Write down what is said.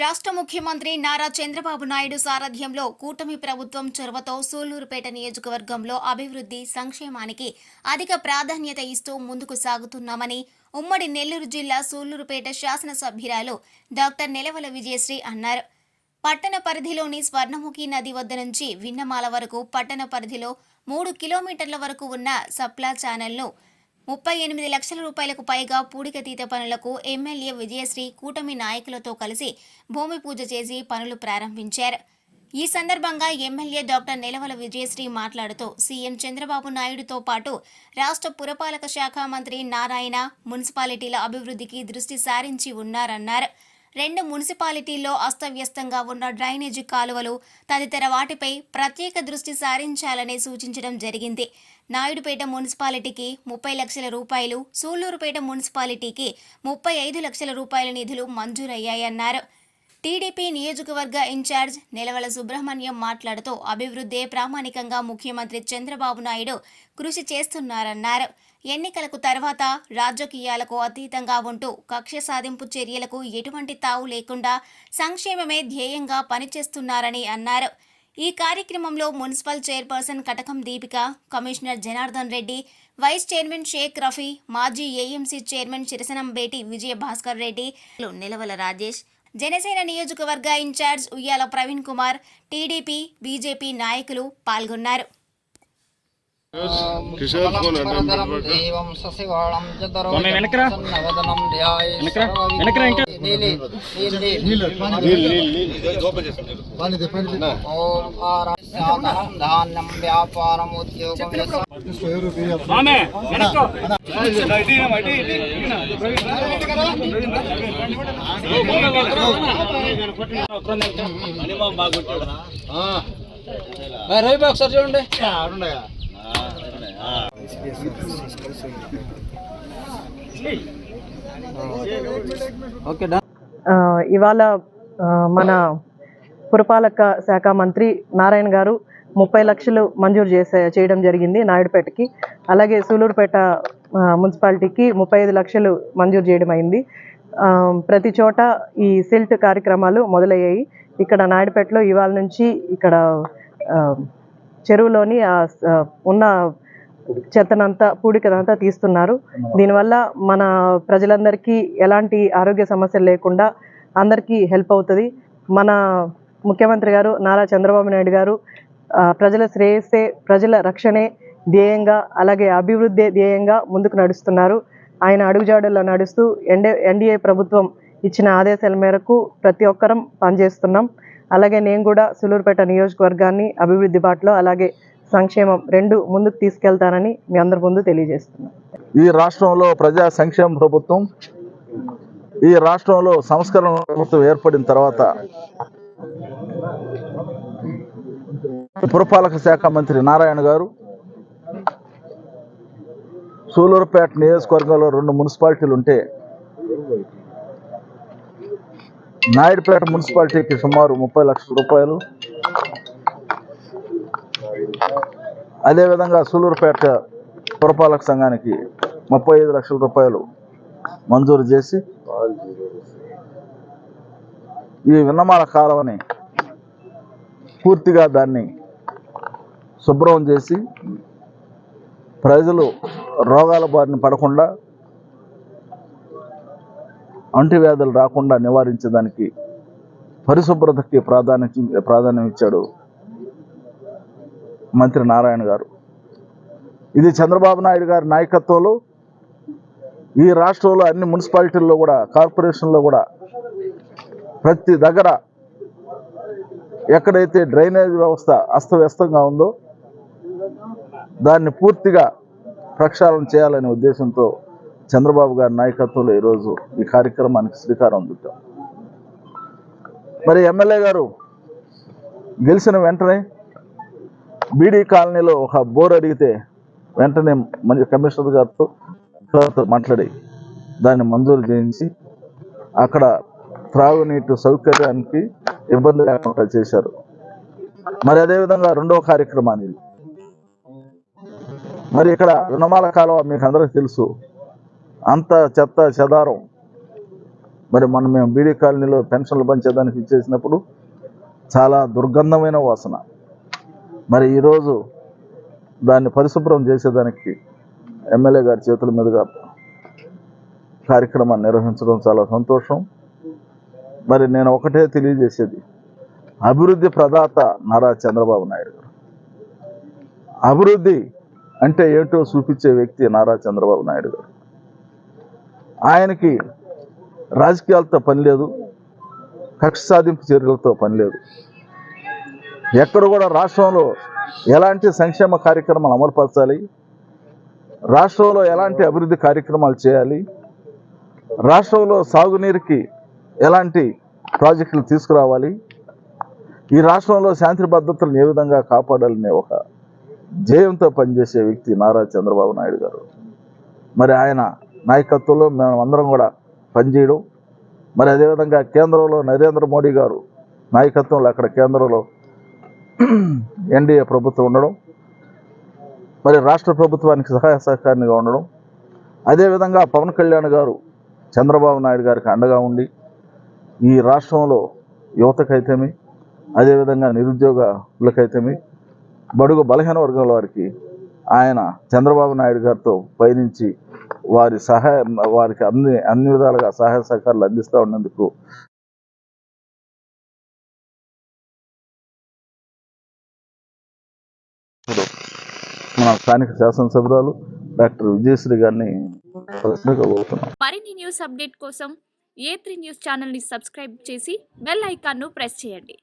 రాష్ట్ర ముఖ్యమంత్రి నారా చంద్రబాబు నాయుడు సారథ్యంలో కూటమి ప్రభుత్వం చొరవతో సూళ్ళూరుపేట నియోజకవర్గంలో అభివృద్ధి సంక్షేమానికి అధిక ప్రాధాన్యత ఇస్తూ ముందుకు సాగుతున్నామని ఉమ్మడి నెల్లూరు జిల్లా సూళ్ళూరుపేట శాసనసభ్యురాలు డాక్టర్ నెలవల విజయశ్రీ అన్నారు. పట్టణ పరిధిలోని స్వర్ణముఖి నది వద్ద నుంచి విన్నమాల వరకు పట్టణ పరిధిలో మూడు కిలోమీటర్ల వరకు ఉన్న సప్లా ఛానల్ను ముప్పై ఎనిమిది లక్షల రూపాయలకు పైగా పూడికతీత పనులకు ఎమ్మెల్యే విజయశ్రీ కూటమి నాయకులతో కలిసి భూమి పూజ చేసి పనులు ప్రారంభించారు. ఈ సందర్భంగా ఎమ్మెల్యే డాక్టర్ నిలవల విజయశ్రీ మాట్లాడుతూ సీఎం చంద్రబాబు నాయుడుతో పాటు రాష్ట్ర పురపాలక శాఖ మంత్రి నారాయణ మున్సిపాలిటీల అభివృద్ధికి దృష్టి సారించి ఉన్నారన్నారు. రెండు మున్సిపాలిటీల్లో అస్తవ్యస్తంగా ఉన్న డ్రైనేజీ కాలువలు తదితర వాటిపై ప్రత్యేక దృష్టి సారించాలని సూచించడం జరిగింది. నాయుడుపేట మున్సిపాలిటీకి ముప్పై లక్షల రూపాయలు సూళ్ళూరుపేట మున్సిపాలిటీకి ముప్పై ఐదు లక్షల రూపాయల నిధులు మంజూరయ్యాయన్నారు. టీడీపీ నియోజకవర్గ ఇన్ఛార్జ్ నిలవల సుబ్రహ్మణ్యం మాట్లాడుతూ అభివృద్ధే ప్రామాణికంగా ముఖ్యమంత్రి చంద్రబాబు నాయుడు కృషి చేస్తున్నారన్నారు. ఎన్నికలకు తర్వాత రాజకీయాలకు అతీతంగా ఉంటూ కక్ష సాధింపు చర్యలకు ఎటువంటి తావు లేకుండా సంక్షేమమే ధ్యేయంగా పనిచేస్తున్నారని అన్నారు. ఈ కార్యక్రమంలో municipal chairperson Katakam Deepika commissioner Janardhan Reddy vice chairman Sheikh Rafi మాజీ ఏఎంసీ చైర్మన్ చిరసనం బేటి విజయ భాస్కర్ రెడ్డి నిలవల రాజేష్. జనసేన నియోజకవర్గ ఇన్ఛార్జ్ ఉయ్యాల ప్రవీణ్ కుమార్ టీడీపీ బీజేపీ నాయకులు పాల్గొన్నారు. ధాన్యం వ్యాపారం ఉద్యోగం యశ- స్వామి వెనక్కు. రవి ఓకే ఇవాళ మన పురపాలక శాఖ మంత్రి నారాయణ గారు ముప్పై లక్షలు మంజూరు చేసే చేయడం జరిగింది నాయుడుపేటకి. అలాగే సూలూరుపేట మున్సిపాలిటీకి ముప్పై ఐదు లక్షలు మంజూరు చేయడం అయింది. ప్రతి చోట ఈ సిల్ట్ కార్యక్రమాలు మొదలయ్యాయి. ఇక్కడ నాయుడుపేటలో ఇవాళ నుంచి ఇక్కడ చెరువులోని ఉన్న చెత్తనంతా పూడికనంతా తీస్తున్నారు. దీనివల్ల మన ప్రజలందరికీ ఎలాంటి ఆరోగ్య సమస్యలు లేకుండా అందరికీ హెల్ప్ అవుతుంది. మన ముఖ్యమంత్రి గారు నారా చంద్రబాబు నాయుడు గారు ప్రజల శ్రేయస్సే ప్రజల రక్షణే ధ్యేయంగా అలాగే అభివృద్ధి ధ్యేయంగా ముందుకు నడుస్తున్నారు. ఆయన అడుగుజాడల్లో నడుస్తూ ఎన్డే ఎన్డీఏ ప్రభుత్వం ఇచ్చిన ఆదేశాల మేరకు ప్రతి ఒక్కరం పనిచేస్తున్నాం. అలాగే నేను కూడా సులూరుపేట నియోజకవర్గాన్ని అభివృద్ధి బాటలో అలాగే సంక్షేమం రెండు ముందుకు తీసుకెళ్తానని మీ అందరి ముందు తెలియజేస్తున్నాను. ఈ రాష్ట్రంలో ప్రజా సంక్షేమ ప్రభుత్వం ఈ రాష్ట్రంలో సంస్కరణ ప్రభుత్వం ఏర్పడిన తర్వాత పురపాలక శాఖ మంత్రి నారాయణ గారు సూలూరుపేట నియోజకవర్గంలో రెండు మున్సిపాలిటీలు ఉంటే నాయుడుపేట మున్సిపాలిటీకి సుమారు ముప్పై లక్షల రూపాయలు అదేవిధంగా సూలూరుపేట పురపాలక సంఘానికి ముప్పై ఐదు లక్షల రూపాయలు మంజూరు చేసి ఈ విన్నమాల కాలువని పూర్తిగా దాన్ని శుభ్రం చేసి ప్రజలు రోగాల బారిన పడకుండా అంటువ్యాధులు రాకుండా నివారించేదానికి పరిశుభ్రతకి ప్రాధాన్యత ప్రాధాన్యం ఇచ్చాడు మంత్రి నారాయణ గారు. ఇది చంద్రబాబు నాయుడు గారి నాయకత్వంలో ఈ రాష్ట్రంలో అన్ని మున్సిపాలిటీల్లో కూడా కార్పొరేషన్లో కూడా ప్రతి దగ్గర ఎక్కడైతే డ్రైనేజ్ వ్యవస్థ అస్తవ్యస్తంగా ఉందో దాన్ని పూర్తిగా ప్రక్షాళన చేయాలనే ఉద్దేశంతో చంద్రబాబు గారి నాయకత్వంలో ఈరోజు ఈ కార్యక్రమానికి శ్రీకారం చుట్టాం. మరి ఎమ్మెల్యే గారు గెలిచిన వెంటనే బీడీ కాలనీలో ఒక బోర్ అడిగితే వెంటనే మంచి కమిషనర్ గారితో గారితో మాట్లాడి దాన్ని మంజూరు చేయించి అక్కడ త్రాగునీటి సౌకర్యానికి ఇబ్బంది లేకుండా చేశారు. మరి అదేవిధంగా రెండవ కార్యక్రమాన్ని మరి ఇక్కడ రుణమాల కాలువ మీకు అందరికీ తెలుసు. అంత చెత్త చెదారం. మరి మనం మేము బీడీ కాలనీలో పెన్షన్లు పంచేదానికి ఇచ్చేసినప్పుడు చాలా దుర్గంధమైన వాసన. మరి ఈరోజు దాన్ని పరిశుభ్రం చేసేదానికి ఎమ్మెల్యే గారి చేతుల మీదుగా కార్యక్రమాన్ని నిర్వహించడం చాలా సంతోషం. మరి నేను ఒకటే తెలియజేసేది అభివృద్ధి ప్రదాత నారా చంద్రబాబు నాయుడు గారు. అభివృద్ధి అంటే ఏంటో చూపించే వ్యక్తి నారా చంద్రబాబు నాయుడు గారు. ఆయనకి రాజకీయాలతో పని లేదు కక్ష సాధింపు చర్యలతో పని లేదు. ఎక్కడ కూడా రాష్ట్రంలో ఎలాంటి సంక్షేమ కార్యక్రమాలు అమలుపరచాలి? రాష్ట్రంలో ఎలాంటి అభివృద్ధి కార్యక్రమాలు చేయాలి? రాష్ట్రంలో సాగునీరుకి ఎలాంటి ప్రాజెక్టులు తీసుకురావాలి? ఈ రాష్ట్రంలో శాంతి భద్రతలను ఏ విధంగా కాపాడాలనే ఒక జయంతో పనిచేసే వ్యక్తి నారా చంద్రబాబు నాయుడు గారు. మరి ఆయన నాయకత్వంలో మేము అందరం కూడా పనిచేయడం. మరి అదేవిధంగా కేంద్రంలో నరేంద్ర మోడీ గారు నాయకత్వంలో అక్కడ కేంద్రంలో ఎన్డీఏ ప్రభుత్వం ఉండడం మరి రాష్ట్ర ప్రభుత్వానికి సహాయ సహకారిగా ఉండడం అదేవిధంగా పవన్ కళ్యాణ్ గారు చంద్రబాబు నాయుడు గారికి అండగా ఉండి ఈ రాష్ట్రంలో యువతకైతేమి అదేవిధంగా నిరుద్యోగులకైతేమి బడుగు బలహీన వర్గాల వారికి ఆయన చంద్రబాబు నాయుడు గారితో పయనించి వారి సహాయ వారికి అన్ని అన్ని విధాలుగా సహాయ సహకారాలు అందిస్తూ ఉన్నందుకు మన స్థానిక శాసనసభ్యురాలు డాక్టర్ విజయశ్రీ గారిని మరిన్ని న్యూస్ అప్డేట్ కోసం ఏ త్రీ న్యూస్ ఛానల్ని సబ్స్క్రైబ్ చేసి బెల్ ఐకాన్ను ప్రెస్ చేయండి.